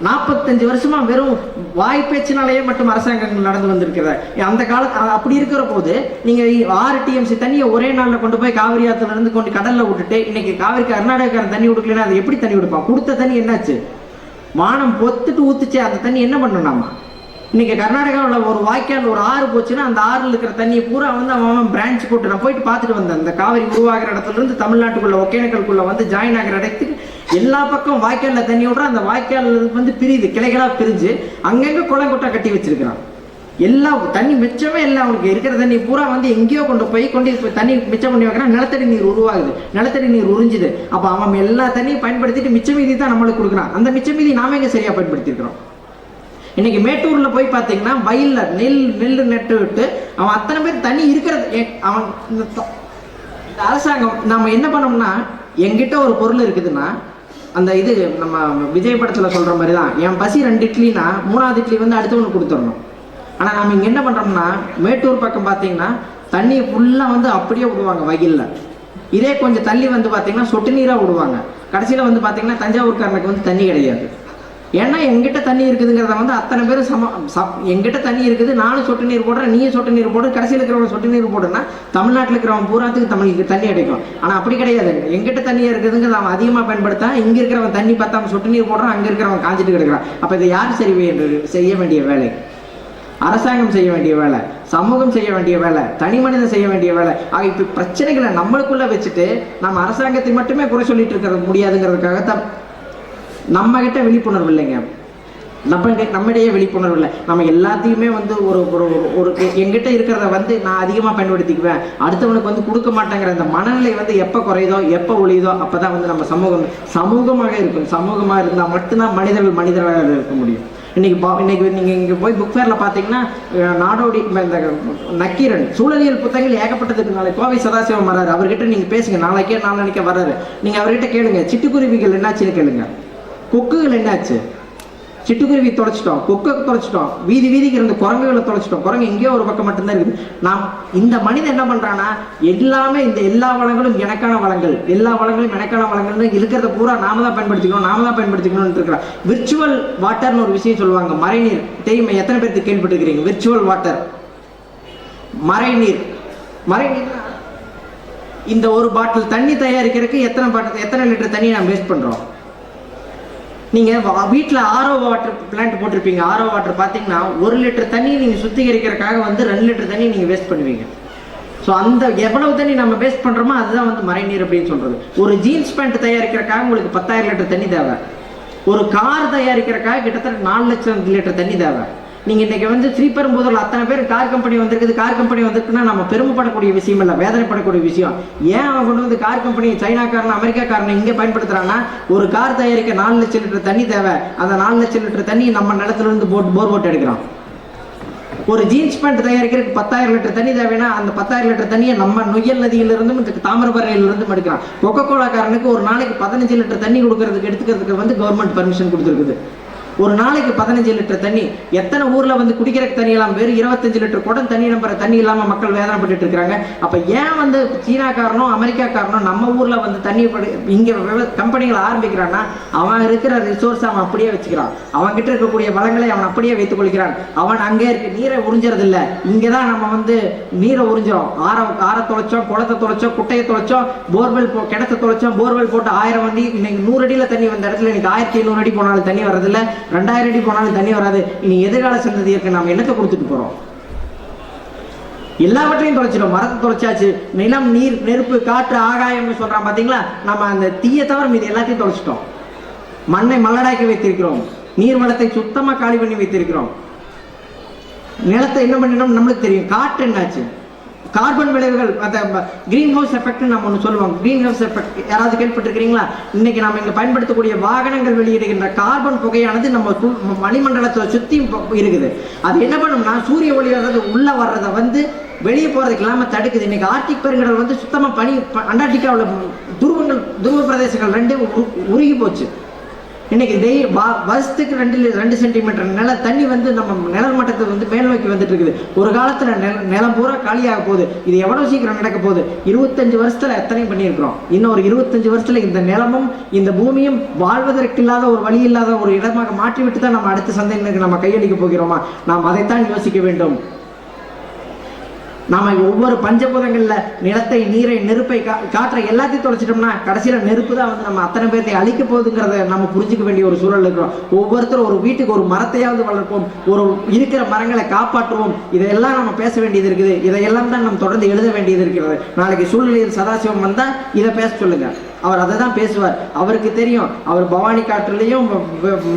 நாற்பத்தஞ்சு வருஷமா வெறும் வாய் பேச்சினாலேயே மட்டும் அரசாங்கங்கள் நடந்து வந்திருக்கிறத? அந்த கால அப்படி இருக்கிற போது நீங்க ஆறு டிஎம்சி தண்ணியை ஒரே நாளில் கொண்டு போய் காவிரி ஆத்துல இருந்து கொண்டு கடல்ல விட்டுட்டு இன்னைக்கு காவிரி கர்நாடகாக்காரன் தண்ணி கொடுக்கலன்னா அது எப்படி தண்ணி கொடுப்பான்? கொடுத்த தண்ணி என்னாச்சு? வானம் பொத்துட்டு ஊத்துச்சு. அந்த தண்ணி என்ன பண்ணணும் நாம? இன்றைக்கி கர்நாடகாவில் ஒரு வாய்க்கால் ஒரு ஆறு போச்சுன்னா அந்த ஆறில் இருக்கிற தண்ணியை பூரா வந்து அவன் அவன் பிரான்ச் போட்டு நான் போயிட்டு பார்த்துட்டு வந்தேன். அந்த காவிரி உருவாகிற இடத்துலேருந்து தமிழ்நாட்டுக்குள்ளே ஒகேனக்கல்குள்ளே வந்து ஜாயின் ஆகிற இடத்துக்கு எல்லா பக்கம் வாய்க்காலில் தண்ணி விட்ற அந்த வாய்க்கால் வந்து பிரியுது கிளைகளாக பிரிஞ்சு அங்கங்கே குளம் கொட்டை கட்டி வச்சிருக்கிறான். எல்லா தண்ணி மிச்சமே இல்லை அவனுக்கு. இருக்கிற தண்ணி பூரா வந்து எங்கேயோ கொண்டு போய் கொண்டு போய் தண்ணி மிச்சம் பண்ணி வைக்கிறான். நிலத்தடி நீர் உருவாகுது. நிலத்தடி நீர் உறிஞ்சுது. அப்போ அவன் எல்லா தண்ணியும் பயன்படுத்திட்டு மிச்ச மீதி தான் நம்மளுக்கு கொடுக்குறான். அந்த மிச்ச மீதி நாம எங்கே சரியாக பயன்படுத்திருக்கிறோம் இன்னைக்கு மேட்டூர்ல போய் பார்த்தீங்கன்னா வயல்ல நெல் நெல் நட்டு விட்டு அவன் அத்தனை பேர் தண்ணி இருக்கிறது. அவன் இந்த அரசாங்கம் நம்ம என்ன பண்ணோம்னா எங்கிட்ட ஒரு பொருள் இருக்குதுன்னா அந்த இது நம்ம விஜய் படத்துல சொல்ற மாதிரி தான் என் பசி ரெண்டு இட்லினா மூணாவது இட்லி வந்து அடுத்தவனுக்கு கொடுத்துடணும். ஆனா நம்ம இங்க என்ன பண்றோம்னா மேட்டூர் பக்கம் பார்த்தீங்கன்னா தண்ணியை ஃபுல்லா வந்து அப்படியே விடுவாங்க வயலில். இதே கொஞ்சம் தள்ளி வந்து பார்த்தீங்கன்னா சொட்டு நீராக விடுவாங்க. கடைசியில் வந்து பார்த்தீங்கன்னா தஞ்சாவூர்காரனுக்கு வந்து தண்ணி கிடையாது. ஏன்னா எங்கிட்ட தண்ணி இருக்குதுங்கிறத வந்து அத்தனை பேரும் சம ச- எங்கிட்ட தண்ணி இருக்குது நானும் சொட்டு நீர் போடுறேன் நீயும் சொட்டு நீர் போடு கடைசியில் இருக்கிறவங்க சொட்டு நீர் போடுனா தமிழ்நாட்டில் இருக்கிறவன் பூராத்துக்கு தமிழுக்கு தண்ணி கிடைக்கும் ஆனால் அப்படி கிடையாது. எங்கிட்ட தண்ணியாக இருக்குதுங்கிறத அவன் அதிகமாக பயன்படுத்தா இங்கே இருக்கிறவன் தண்ணி பார்த்தாம சொட்டு நீர் போடுறான் அங்கே இருக்கிறவன் காஞ்சிட்டு கிடக்குறான். அப்போ இதை யார் சரி செய்ய வேண்டிய வேலை? அரசாங்கம் செய்ய வேண்டிய வேலை சமூகம் செய்ய வேண்டிய வேலை தனி மனிதன் செய்ய வேண்டிய வேலை. ஆக இப்போ பிரச்சனைகளை நம்மளுக்குள்ளே வச்சுட்டு நம்ம அரசாங்கத்தை மட்டுமே குறை சொல்லிட்டு இருக்கிறது முடியாதுங்கிறதுக்காகத்தான் கிட்ட விழிப்புணர்வு இல்லைங்க. நம்ம நம்மிடையே விழிப்புணர்வு இல்லை. நம்ம எல்லாத்தையுமே வந்து ஒரு ஒரு ஒரு- எங்கிட்ட இருக்கிறத வந்து நான் அதிகமாக பயன்படுத்திக்குவேன். அடுத்தவனுக்கு வந்து கொடுக்க மாட்டேங்கிற அந்த மனநிலை வந்து எப்போ குறையுதோ எப்போ ஒழியுதோ அப்போ தான் வந்து நம்ம சமூகம் சமூகமாக இருக்கும். சமூகமாக இருந்தால் மட்டும்தான் மனிதர்கள் மனிதர்களாக இருக்க முடியும். இன்னைக்கு பா இன்னைக்கு நீங்கள் இங்கே போய் புக் ஃபேரில் பார்த்தீங்கன்னா நாடோடி இந்த நக்கீரன் சூழலியல் புத்தகங்கள் ஏகப்பட்டது இருக்கு. நாளைக்கு கோவை சதாசிவம் வர்றாரு. அவர்கிட்ட நீங்கள் பேசுங்க. நாளைக்கே நாளைக்கே வர்றாரு. நீங்கள் அவர்கிட்ட கேளுங்க. சிட்டுக்குருவிகள் என்னாச்சுன்னு கேளுங்க. கொக்குகள் என்னாச்சு? சிட்டுக்குருவி தொலைச்சிட்டோம். கொக்கை தொலைச்சிட்டோம். வீதி வீதிக்கு இருந்த குரங்குகளை தொலைச்சிட்டோம். குரங்கு எங்கேயோ ஒரு பக்கம் மட்டும்தான் இருக்குது. நாம் இந்த மனிதன் என்ன பண்ணுறான்னா எல்லாமே இந்த எல்லா வளங்களும் எனக்கான வளங்கள். எல்லா வளங்களும் எனக்கான வளங்கள்னு இருக்கிறத பூரா நாம தான் பயன்படுத்திக்கணும் நாம தான் பயன்படுத்திக்கணும்னு இருக்கிறான் விர்ச்சுவல் வாட்டர்னு ஒரு விஷயம் சொல்லுவாங்க. மறைநீர் தெரியுமா எத்தனை பேருக்கு கேள்விப்பட்டிருக்கிறீங்க? விர்ச்சுவல் வாட்டர் மறைநீர் மறைநீர் இந்த ஒரு பாட்டில் தண்ணி தயாரிக்கிறதுக்கு எத்தனை பாட்டில் எத்தனை லிட்டர் தண்ணி நாம் வேஸ்ட் பண்ணுறோம் நீங்கள் வீட்டில் ஆரோ வாட்டர் பிளான்ட் போட்டிருப்பீங்க. ஆரோ வாட்டர் பார்த்தீங்கன்னா ஒரு லிட்டர் தண்ணி நீங்கள் சுத்திகரிக்கிறதுக்காக வந்து ரெண்டு லிட்டர் தண்ணி நீங்கள் வேஸ்ட் பண்ணுவீங்க. ஸோ அந்த எவ்வளவு தண்ணி நம்ம வேஸ்ட் பண்ணுறோமோ அதுதான் வந்து மறைநீர் அப்படின்னு சொல்கிறது ஒரு ஜீன்ஸ் பேண்ட் தயாரிக்கிறக்காக உங்களுக்கு பத்தாயிரம் லிட்டர் தண்ணி தேவை. ஒரு கார் தயாரிக்கிறக்காக கிட்டத்தட்ட நாலு லட்சம் லிட்டர் தண்ணி தேவை. நீங்கள் இன்றைக்கி வந்து ஸ்ரீபெரும்புதூர்ல அத்தனை பேர் கார் கம்பெனி வந்திருக்குது கார் கம்பெனி வந்திருக்குன்னா நம்ம பெருமைப்படக்கூடிய விஷயம் இல்லை வேதனைப்படக்கூடிய விஷயம். ஏன் அவன் கொண்டு வந்து கார் கம்பெனி சைனாக்காரன் அமெரிக்காக்காரன் இங்கே பயன்படுத்துகிறான்னா ஒரு கார் தயாரிக்க நாலு லட்சம் லிட்டர் தண்ணி தேவை. அந்த நாலு லட்சம் லிட்டர் தண்ணி நம்ம நிலத்துலேருந்து போட்டு போட் போர் போட்டு எடுக்கிறான் ஒரு ஜீன்ஸ் பேண்ட் தயாரிக்கிறதுக்கு பத்தாயிரம் லிட்டர் தண்ணி தேவைன்னா அந்த பத்தாயிரம் லிட்டர் தண்ணியை நம்ம நொய்யல் நதியிலிருந்தும் இந்த தாமிரபரணியிலிருந்தும் கொக்கோ கோலாக்காரனுக்கு ஒரு நாளைக்கு பதினஞ்சு லிட்டர் தண்ணி கொடுக்கறதுக்கு எடுத்துக்கிறதுக்கு வந்து கவர்மெண்ட் பர்மிஷன் கொடுத்துருக்குது. ஒரு நாளைக்கு பதினஞ்சு லிட்டர் தண்ணி எத்தனை ஊரில் வந்து குடிக்கிற தண்ணி இல்லாமல் வெறும் இருபத்தஞ்சு லிட்டர் குடம் தண்ணி நம்புற தண்ணி இல்லாமல் மக்கள் வேதனைப்பட்டு இருக்காங்க. அப்போ ஏன் வந்து சீனாக்காரனோ அமெரிக்கா காரணம் நம்ம ஊரில் வந்து தண்ணி படி- கம்பெனிகள் கம்பெனிகளை ஆரம்பிக்கிறான்னா அவன் இருக்கிற ரிசோர்ஸ் அவன் அப்படியே வச்சுக்கிறான். அவன் கிட்ட இருக்கக்கூடிய வளங்களை அவன் அப்படியே வைத்துக் கொள்கிறான். அவன் அங்கே இருக்க நீரை உறிஞ்சறது இங்கே தான் நம்ம வந்து நீரை உறிஞ்சோம் ஆற ஆற தொலைச்சோம் குளத்தை தொலைச்சோம் குட்டையை தொலைச்சோம் போர்வெல் போ கிணத்தை தொலைச்சோம் போர்வெல் போட்டு ஆயிரம் வண்டி இன்னைக்கு நூறு அடியில் தண்ணி வந்த இடத்துல இன்னைக்கு ஆயிரத்தி ஐநூறு அடி போனாலும் தண்ணி வரதில்லை ரெண்டாயிரம் அடி போனாலும் தண்ணி வராது. இனி எதிர்கால சந்ததியருக்கு நாம் என்னத்தை கொடுத்துட்டு போகிறோம் எல்லாவற்றையும் தொலைச்சிடும் மரத்தை தொலைச்சாச்சு. நிலம் நீர் நெருப்பு காற்று ஆகாயம்னு சொல்றான். பார்த்தீங்களா நம்ம அந்த தீயை தவிர மீது எல்லாத்தையும் தொலைச்சிட்டோம். மண்ணை மல்லடாக்கி வைத்திருக்கிறோம். நீர் வளத்தை சுத்தமாக காலி பண்ணி வைத்திருக்கிறோம். நிலத்தை என்ன பண்ணினோம் நம்மளுக்கு தெரியும். காற்று என்னாச்சு? கார்பன் விளைவுகள் அந்த கிரீன் ஹவுஸ் எஃபெக்ட் நம்ம ஒன்று சொல்லுவோம். கிரீன் ஹவுஸ் எஃபெக்ட் யாராவது கேள்விப்பட்டிருக்கிறீங்களா? இன்னைக்கு நம்ம இங்கே பயன்படுத்தக்கூடிய வாகனங்கள் வெளியிடுகின்ற கார்பன் புகையானது நம்ம வளிமண்டலத்தை சுற்றி இருக்குது. அது என்ன பண்ணும்னா சூரிய ஒளியானது உள்ளே வர்றதை வந்து வெளியே போகிறதுக்கு இல்லாமல் தடுக்குது. இன்னைக்கு ஆர்டிக் பெருங்கடல் வந்து சுத்தமாக பனி அண்டார்டிகாவில் துருவங்கள் துருவ பிரதேசங்கள் ரெண்டும் உரு- உருகி போச்சு. இன்னைக்கு தெய் வா- வருஷத்துக்கு ரெண்டு ரெண்டு சென்டிமீட்டர் நில தண்ணி வந்து நம்ம நிழல் மட்டத்தை வந்து மேல் நோக்கி வந்துட்டு இருக்குது. ஒரு காலத்துல நில- நிலம் பூரா காலியாக போகுது. இது எவ்வளவு சீக்கிரம் நடக்க போகுது? இருபத்தஞ்சு வருஷத்துல எத்தனையும் பண்ணியிருக்கிறோம். இன்னும் ஒரு இருபத்தஞ்சு வருஷத்துல இந்த நிலமும் இந்த பூமியும் வாழ்வதற்கு இல்லாத ஒரு வழி இல்லாத ஒரு இடமாக மாற்றிவிட்டு தான் நம்ம அடுத்த சந்தைகளுக்கு நம்ம கையளிக்க போகிறோமா? நாம் அதைத்தான் யோசிக்க வேண்டும். நாம் ஒவ்வொரு பஞ்சபூதங்களில் நிலத்தை நீரை நெருப்பை கா- காற்றை எல்லாத்தையும் தொலைச்சிட்டோம்னா கடைசியில் நெருப்பு தான் வந்து நம்ம அத்தனை பேர்த்தை அழிக்க போகுதுங்கிறத நம்ம புரிஞ்சுக்க வேண்டிய ஒரு சூழல் இருக்கிறோம். ஒவ்வொருத்தரும் ஒரு வீட்டுக்கு ஒரு மரத்தையாவது வளர்ப்போம். ஒரு இருக்கிற மரங்களை காப்பாற்றுவோம். இதையெல்லாம் நம்ம பேச வேண்டியது இருக்குது. இதையெல்லாம் தான் நம்ம தொடர்ந்து எழுத வேண்டியது இருக்கிறது. நாளைக்கு சூழ்நிலையில் சதாசிவம் வந்தால் இதை பேச சொல்லுங்கள் அவர் அதை தான் பேசுவார். அவருக்கு தெரியும். அவர் பவானி காட்டுலேயும்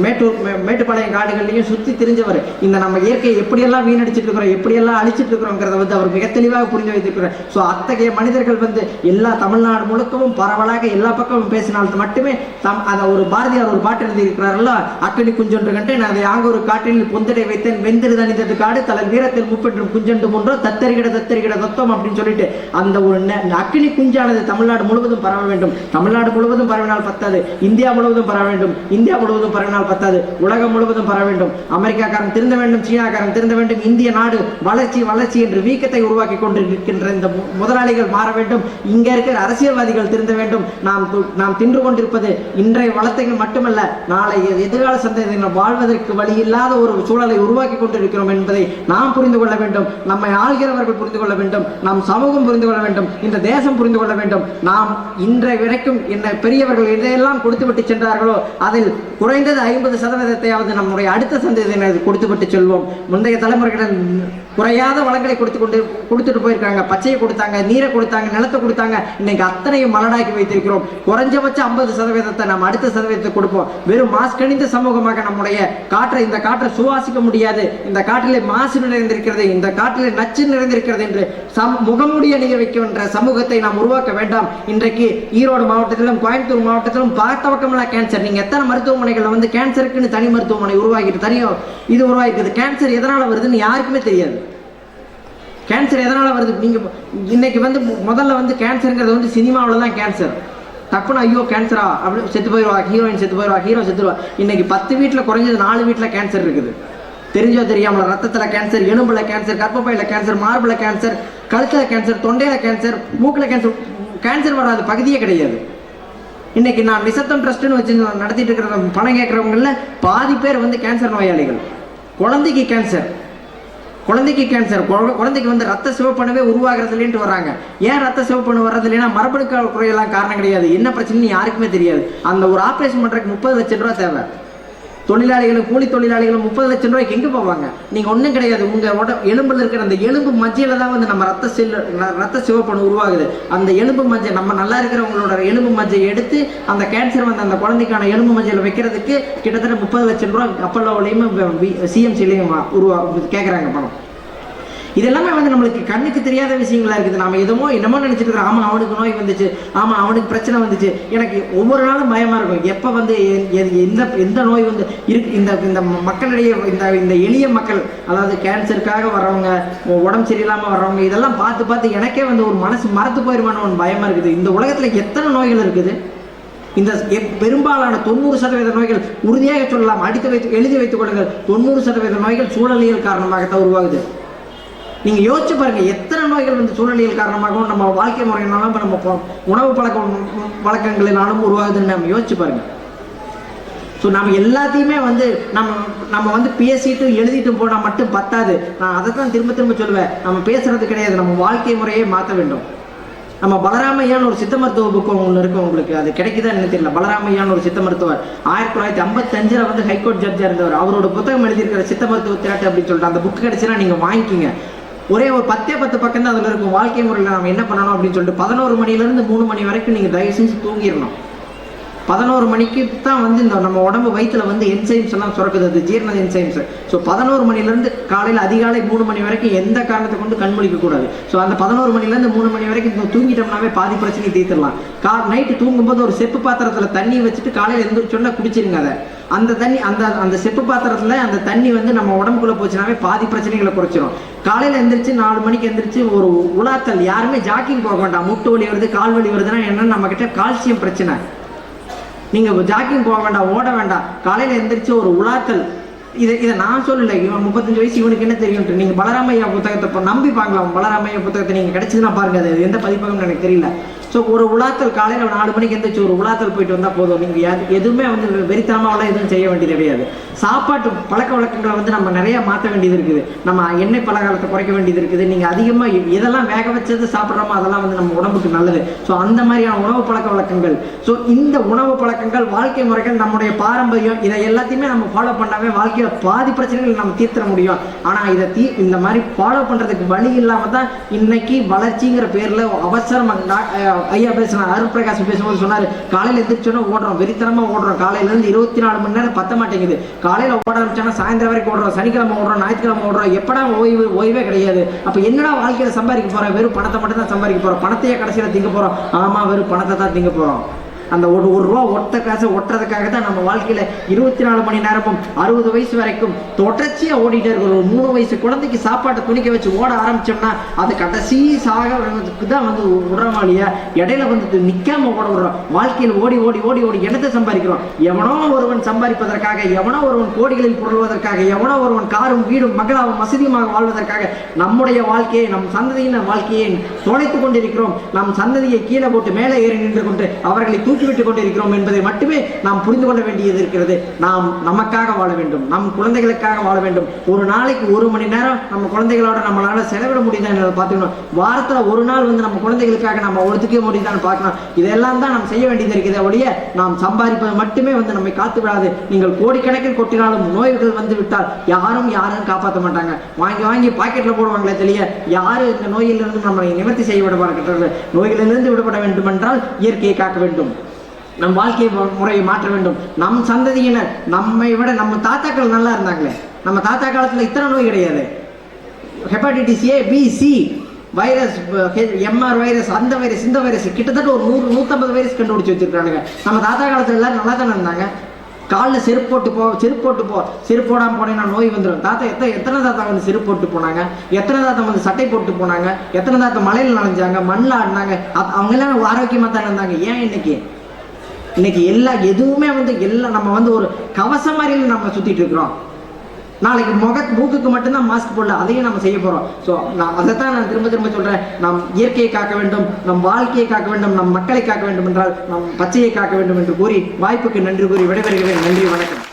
மேட்டூர் மே- மேட்டுப்பாளையம் காடுகள்லையும் சுற்றி தெரிஞ்சவர். இந்த நம்ம இயற்கையை எப்படியெல்லாம் வீணடிச்சிட்டு இருக்கிறோம் எப்படியெல்லாம் அழிச்சிட்டு இருக்கிறோங்கிறத வந்து அவர் மிக தெளிவாக புரிந்து வைத்திருக்கிறார். ஸோ அத்தகைய மனிதர்கள் வந்து எல்லா தமிழ்நாடு முழுக்கவும் பரவலாக எல்லா பக்கமும் பேசினால் மட்டுமே தம் அதை ஒரு பாரதியார் ஒரு பாட்டு எழுதியிருக்கிறாரல்ல அக்கடி குஞ்சொன்று கண்டு நான் அதை ஆங்க ஒரு காட்டில் பொந்தடை வைத்தேன் வெந்திரு தனித்தது காடு தலை வீரத்தில் முப்பெற்றும் குஞ்சென்று ஒன்றோ தத்தரிகிட தத்தரிகிட தத்தம் அப்படின்னு சொல்லிட்டு அந்த ஒரு அக்கினி குஞ்சானது தமிழ்நாடு முழுவதும் பரவ வேண்டும். தமிழ்நாடு முழுவதும் பரவினால் பத்தாது இந்தியா முழுவதும் பரவ வேண்டும் இந்தியா முழுவதும் பரவினால் பத்தாது உலகம் முழுவதும் பரவ வேண்டும். அமெரிக்காக்காரன் திருந்த வேண்டும் சீனாக்காரன் திருந்த வேண்டும் இந்திய நாடு வளர்ச்சி வளர்ச்சி என்று வீக்கத்தை உருவாக்கி கொண்டிருக்கின்ற இந்த முதலாளிகள் மாற வேண்டும். இங்கே இருக்கிற அரசியல்வாதிகள் திருந்த வேண்டும். நாம் து- நாம் தின்று கொண்டிருப்பது இன்றைய வளத்தைகள் மட்டுமல்ல நாளை எதிர்கால சந்ததியினர் வாழ்வதற்கு வழி இல்லாத ஒரு சூழலை உருவாக்கி கொண்டிருக்கிறோம் என்பதை நாம் புரிந்து கொள்ள வேண்டும். நம்மை ஆள்கிறவர்கள் புரிந்து கொள்ள வேண்டும். நம் சமூகம் புரிந்து கொள்ள வேண்டும். இந்த தேசம் புரிந்து கொள்ள வேண்டும். நாம் இன்றைய வரைக்கும் என்ன பெரியவர்கள் இதையெல்லாம் கொடுத்துவிட்டு சென்றார்களோ அதில் குறைந்தது ஐம்பது சதவீதத்தையாவது நம்முடைய அடுத்த சந்ததியினர் கொடுத்துவிட்டு செல்வோம். முந்தைய தலைமுறைகள் குறையாத வளங்களை கொடுத்து கொண்டு கொடுத்துட்டு போயிருக்காங்க. பச்சையை கொடுத்தாங்க நீரை கொடுத்தாங்க நிலத்தை கொடுத்தாங்க. இன்னைக்கு அத்தனையும் மலடாக்கி வைத்திருக்கிறோம். குறைஞ்சபட்சம் ஐம்பது சதவீதத்தை நம்ம அடுத்த சதவீதத்தை கொடுப்போம். வெறும் மாஸ்கணிந்த சமூகமாக நம்முடைய காற்றை இந்த காற்றை சுவாசிக்க முடியாது. இந்த காற்றிலே மாசு நிறைந்திருக்கிறது. இந்த காற்றிலே நச்சு நிறைந்திருக்கிறது என்று சம் முகமூடிய நீங்க வைக்கின்ற சமூகத்தை நாம் உருவாக்க வேண்டாம். இன்றைக்கு ஈரோடு மாவட்டத்திலும் கோயம்புத்தூர் மாவட்டத்திலும் பார்த்தவக்கமெல்லாம் கேன்சர் நீங்கள் எத்தனை மருத்துவமனைகளில் வந்து கேன்சருக்குன்னு தனி மருத்துவமனை உருவாக்கிட்டு தனியோ இது உருவாக்கிது கேன்சர் எதனால் வருதுன்னு யாருக்குமே தெரியாது. கேன்சர் எதனால் வருது? நீங்கள் இன்னைக்கு வந்து முதல்ல வந்து கேன்சருங்கிறது வந்து சினிமாவில் தான் கேன்சர் டப்புன்னு ஐயோ கேன்சரா அப்படி செத்து போயிடுவா ஹீரோயின் செத்து போயிடுவா ஹீரோ செத்துருவா இன்னைக்கு பத்து வீட்டில் குறைஞ்சது நாலு வீட்டில் கேன்சர் இருக்குது. தெரிஞ்சோ தெரியாமல் ரத்தத்தில் கேன்சர் எலும்பில் கேன்சர் கர்ப்பப்பையில் கேன்சர் மார்பில் கேன்சர் கழுத்துல கேன்சர் தொண்டையில கேன்சர் மூக்கில் கேன்சர் கேன்சர் வராத பகுதியே கிடையாது. இன்னைக்கு நான் நிசத்தம் ட்ரஸ்ட்டுன்னு வச்சு நடத்திட்டு இருக்கிற பணம் கேட்குறவங்களில் பாதி பேர் வந்து கேன்சர் நோயாளிகள். குழந்தைக்கு கேன்சர் குழந்தைக்கு கேன்சர் குழ- குழந்தைக்கு வந்து ரத்த சிவப்பணுவே உருவாகிறதுலேன்ட்டு வராங்க ஏன் ரத்த சிவப்பணு வர்றது இல்லைன்னா மரபணு குறையெல்லாம் காரணம் கிடையாது. என்ன பிரச்சனைன்னு யாருக்குமே தெரியாது. அந்த ஒரு ஆப்ரேஷன் பண்ணுறதுக்கு முப்பது லட்சம் ரூபா தேவை. தொழிலாளிகளும் கூலி தொழிலாளிகளும் முப்பது லட்சம் ரூபாய்க்கு எங்கே போவாங்க? நீங்கள் ஒன்றும் கிடையாது. உங்கள் உட எலும்பில் இருக்கிற அந்த எலும்பு மஜ்ஜையில தான் வந்து நம்ம ரத்த செல் ரத்த சிவப்பணு உருவாகுது. அந்த எலும்பு மஜ்ஜை நம்ம நல்லா இருக்கிறவங்களோட எலும்பு மஞ்சள் எடுத்து அந்த கேன்சர் வந்த அந்த குழந்தைக்கான எலும்பு மஜ்ஜையில வைக்கிறதுக்கு கிட்டத்தட்ட முப்பது லட்சம் ரூபா அப்பல்லோவிலையும் சிஎம்சிலையும் உருவா கேட்குறாங்க பணம். இதெல்லாமே வந்து நம்மளுக்கு கண்ணுக்கு தெரியாத விஷயங்களா இருக்குது. நாம எதுமோ என்னமோ நினைச்சிட்டு இருக்கிறோம். ஆமா அவனுக்கு நோய் வந்துச்சு. ஆமா அவனுக்கு பிரச்சனை வந்துச்சு. எனக்கு ஒவ்வொரு நாளும் பயமா இருக்கும். எப்ப வந்து எந்த எந்த நோய் வந்து இருக்கு? இந்த இந்த மக்களிடையே இந்த இந்த எளிய மக்கள் அதாவது கேன்சருக்காக வர்றவங்க உடம்பு சரியில்லாம வர்றவங்க இதெல்லாம் பார்த்து பார்த்து எனக்கே வந்து ஒரு மனசு மறத்து போயிடுமான ஒரு பயமா இருக்குது. இந்த உலகத்துல எத்தனை நோய்கள் இருக்குது? இந்த எப்- பெரும்பாலான தொண்ணூறு சதவீத நோய்கள் உறுதியாக சொல்லலாம். அடித்து வைத்து எழுதி வைத்துக் கொள்ளுங்கள். தொண்ணூறு சதவீத நோய்கள் சூழலியல் காரணமாகத்தான் உருவாகுது. நீங்கள் யோசிச்சு பாருங்கள் எத்தனை நோய்கள் வந்து சூழ்நிலையில் காரணமாகவும் நம்ம வாழ்க்கை முறையினாலும் நம்ம உணவு பழக்க வழக்கங்களினாலும் உருவாகுதுன்னு நம்ம யோசிச்சு பாருங்கள் ஸோ நம்ம எல்லாத்தையுமே வந்து நம்ம நம்ம வந்து பேசிட்டு எழுதிட்டு போனால் மட்டும் பத்தாது. நான் அதை தான் திரும்ப திரும்ப சொல்லுவேன். நம்ம பேசுறது கிடையாது. நம்ம வாழ்க்கை முறையே மாற்ற வேண்டும். நம்ம பலராமையான்னு ஒரு சித்த மருத்துவ புக்கம் ஒன்று இருக்கும் உங்களுக்கு. அது கிடைக்குதா என்ன தெரியல. பலராமையான்னு ஒரு சித்த மருத்துவர். ஆயிரத்தி தொள்ளாயிரத்தி ஐம்பத்தஞ்சில் வந்து ஹைகோர்ட் ஜட்ஜாக இருந்தவர் அவரோட புத்தகம் எழுதியிருக்கிற சித்த மருத்துவ திராட்டு அப்படின்னு சொல்லிட்டு அந்த புக் கிடைச்சுன்னா நீங்கள் வாங்கிக்கிங்க. ஒரே ஒரு பத்தே பத்து பக்கம் தான் அதில் இருக்கும். வாழ்க்கை முறையில் நம்ம என்ன பண்ணணும் அப்படின்னு சொல்லிட்டு பதினோரு மணிலேருந்து மூணு மணி வரைக்கும் நீங்கள் தயவு செஞ்சு தூங்கிடணும். பதினோரு மணிக்கு தான் வந்து இந்த நம்ம உடம்பு வயிற்றுல வந்து என்சைம்ஸ் எல்லாம் சுரக்குது அது ஜீரண என்சைம்ஸ் ஸோ பதினோரு மணிலேருந்து காலையில் அதிகாலை மூணு மணி வரைக்கும் எந்த காரணத்தை கொண்டு கண்மொழிக்க கூடாது. ஸோ அந்த பதினோரு மணிலேருந்து மூணு மணி வரைக்கும் இந்த தூங்கிட்டோம்னாவே பாதி பிரச்சனையை தீர்த்துடலாம். கா நைட்டு தூங்கும்போது ஒரு செப்பு பாத்திரத்தில் தண்ணி வச்சுட்டு காலையில் எந்திரிச்சோன்னா குடிச்சிருங்க அதை. அந்த தண்ணி அந்த அந்த செப்பு பாத்திரத்தில் அந்த தண்ணி வந்து நம்ம உடம்புக்குள்ளே போச்சுனாவே பாதி பிரச்சனைகளை குறைச்சிரும். காலையில் எந்திரிச்சு நாலு மணிக்கு எந்திரிச்சு ஒரு உலாத்தல். யாருமே ஜாக்கிங் போக வேண்டாம். முட்டு வலி வருது கால் வலி வருதுன்னா என்னென்னு நம்மக்கிட்ட கால்சியம் பிரச்சனை. நீங்கள் ஜாக்கிங் போக வேண்டாம் ஓட வேண்டாம். காலையில் எந்திரிச்சு ஒரு உலாத்தல். இதை இதை நான் சொல்லலை. இவன் முப்பத்தஞ்சு வயசு இவனுக்கு என்ன தெரியும்ட்டு நீங்கள் பலராமையா புத்தகத்தை இப்போ நம்பி பார்க்கலாம் பலராமையா புத்தகத்தை நீங்கள் கிடச்சிதுன்னா பாருங்க. அது எந்த பதிப்பகம்னு எனக்கு தெரியல. ஸோ ஒரு உலாத்தல் காலையில் நாலு மணிக்கு எந்திரிச்சு ஒரு உலாத்தல் போயிட்டு வந்தால் போதும். நீங்கள் எதுவுமே வந்து வெறித்தனமாவெல்லாம் எதுவும் செய்ய வேண்டியது கிடையாது. சாப்பாட்டு பழக்க வழக்கங்களை வந்து நம்ம நிறையா மாற்ற வேண்டியது இருக்குது. நம்ம எண்ணெய் பலகாரத்தை குறைக்க வேண்டியது இருக்குது. நீங்கள் அதிகமாக எதெல்லாம் வேக வச்சது சாப்பிட்றோமோ அதெல்லாம் வந்து நம்ம உடம்புக்கு நல்லது. ஸோ அந்த மாதிரியான உணவு பழக்க வழக்கங்கள். ஸோ இந்த உணவு பழக்கங்கள் வாழ்க்கை முறைகள் நம்முடைய பாரம்பரியம். இதை எல்லாத்தையுமே நம்ம ஃபாலோ பண்ணாவே வாழ்க்கையில் பாதி பிரச்சனைகள் நம்ம தீர்த்திட முடியும். ஆனால் இதை தீ இந்த மாதிரி ஃபாலோ பண்ணுறதுக்கு வழி இல்லாமல் தான் இன்னைக்கு வளர்ச்சிங்கிற பேரில் அவசரம் ஐயா பேசுனா அருட்பிரகாஷ் பேசும்போது சொன்னார் காலையில் எந்திரிச்சோன்னா ஓடுறோம் வெறித்தனமாக ஓடுறோம். காலையிலேருந்து இருபத்தி நாலு மணி நேரம் பத்த மாட்டேங்குது. காலையில் ஓட ஆரம்பிச்சோன்னா சாயந்தரம் வரைக்கும் ஓடுறோம் சனிக்கிழமை ஓடுறோம் ஞாயிற்றுக்கிழமை ஓடுறோம். எப்படா ஓய்வு ஓய்வே கிடையாது. அப்போ என்னடா வாழ்க்கையில் சம்பாதிக்க போகிறோம் வெறும் பணத்தை மட்டும் தான் சம்பாதிக்க போகிறோம் பணத்தையே கடைசியில் திங்க போகிறோம் ஆமாம் வெறும் பணத்தை தான் திங்க போகிறோம் அந்த ஒரு ஒரு ரூபா ஒட்ட காசை ஒட்டுறதுக்காக தான் நம்ம வாழ்க்கையில் இருபத்தி நாலு மணி நேரமும் அறுபது வயசு வரைக்கும் தொடர்ச்சியாக ஓடிட்டே இருக்கிறோம் ஒரு மூணு வயசு குழந்தைக்கு சாப்பாட்டை துணிக்க வச்சு ஓட ஆரம்பிச்சோம்னா அது கடைசி சாகிறதுக்கு தான் வந்து விடுறோமா இடையில வந்து நிற்காம ஓட விடுறோம். வாழ்க்கையில் ஓடி ஓடி ஓடி ஓடி இடத்தை சம்பாதிக்கிறோம்? எவனோ ஒருவன் சம்பாதிப்பதற்காக எவனோ ஒருவன் கோடிகளில் புரள்வதற்காக எவனோ ஒருவன் காரும் வீடும் மகளாவும் வசதியுமாக வாழ்வதற்காக நம்முடைய வாழ்க்கையை நம் சந்ததியின் வாழ்க்கையை தொலைத்து கொண்டிருக்கிறோம். நம் சந்ததியை கீழே போட்டு மேலே ஏறி நின்று கொண்டு அவர்களை ஊக்குவிட்டுக் கொண்டிருக்கிறோம் என்பதை மட்டுமே நாம் புரிந்து கொள்ள வேண்டியது இருக்கிறது. நாம் நமக்காக வாழ வேண்டும். நம் குழந்தைகளுக்காக வாழ வேண்டும். ஒரு நாளைக்கு ஒரு மணி நேரம் நம்ம குழந்தைகளோட நம்மளால செலவிட முடியுதான்னு பார்த்துக்கணும். வாரத்தில் ஒரு நாள் வந்து நம்ம குழந்தைகளுக்காக நம்ம ஒதுக்க முடியுதான்னு பார்க்கணும். இதெல்லாம் தான் நாம் செய்ய வேண்டியது இருக்கிறத ஒழிய நாம் சம்பாதிப்பது மட்டுமே வந்து நம்மை காத்து விடாது. நீங்கள் கோடிக்கணக்கில் கொட்டினாலும் நோய்கள் வந்து விட்டால் யாரும் யாரும் காப்பாற்ற மாட்டாங்க. வாங்கி வாங்கி பாக்கெட்டில் போடுவாங்களே தெரிய யாரு இந்த நோயிலிருந்து நம்மளை நிவர்த்தி செய்ய விட பார்க்கிறது நோய்களிலிருந்து விடுபட வேண்டும் என்றால் இயற்கையை காக்க வேண்டும். நம் வாழ்க்கை முறையை மாற்ற வேண்டும். நம் சந்ததியினர் நம்மை விட நம்ம தாத்தாக்கள் நல்லா இருந்தாங்களே. நம்ம தாத்தா காலத்தில் இத்தனை நோய் கிடையாது. Hepatitis A B C virus MR virus அந்த வைரஸ் இந்த வைரஸ் கிட்டத்தட்ட ஒரு நூறு நூற்றம்பது வைரஸ் கண்டுபிடிச்சி வச்சிருக்கானுங்க நம்ம தாத்தா காலத்தில் எல்லாரும் நல்லா தானே இருந்தாங்க. காலில் செருப்பு போட்டு போ செருப்பு போட்டு போ செருப்பு போடாமல் போனீங்கன்னா நோய் வந்துடும் தாத்தா எத்தனை எத்தனை தாத்தா வந்து செருப்பு போட்டு போனாங்க? எத்தனை தாத்தா வந்து சட்டை போட்டு போனாங்க? எத்தனை தாத்தா மலையில் நனைஞ்சாங்க மண்ணில் ஆடினாங்க? அப்- அவங்க எல்லாம் ஆரோக்கியமாக தான் இருந்தாங்க. ஏன் இன்னைக்கு? இன்னைக்கு எல்லா எதுவுமே வந்து எல்லாம் நம்ம வந்து ஒரு கவசம் மாதிரியில் நம்ம சுத்திட்டு இருக்கிறோம். நாளைக்கு முக மூக்குக்கு மட்டும்தான் மாஸ்க் போடல அதையும் நம்ம செய்ய போறோம். ஸோ நான் அதை தான் நான் திரும்ப திரும்ப சொல்றேன். நாம் இயற்கையை காக்க வேண்டும் நம் வாழ்க்கையை காக்க வேண்டும் நம் மக்களை காக்க வேண்டும் என்றால் நம் பச்சையை காக்க வேண்டும் என்று கூறி வாய்ப்புக்கு நன்றி கூறி விடைபெறுகிறேன். நன்றி வணக்கம்.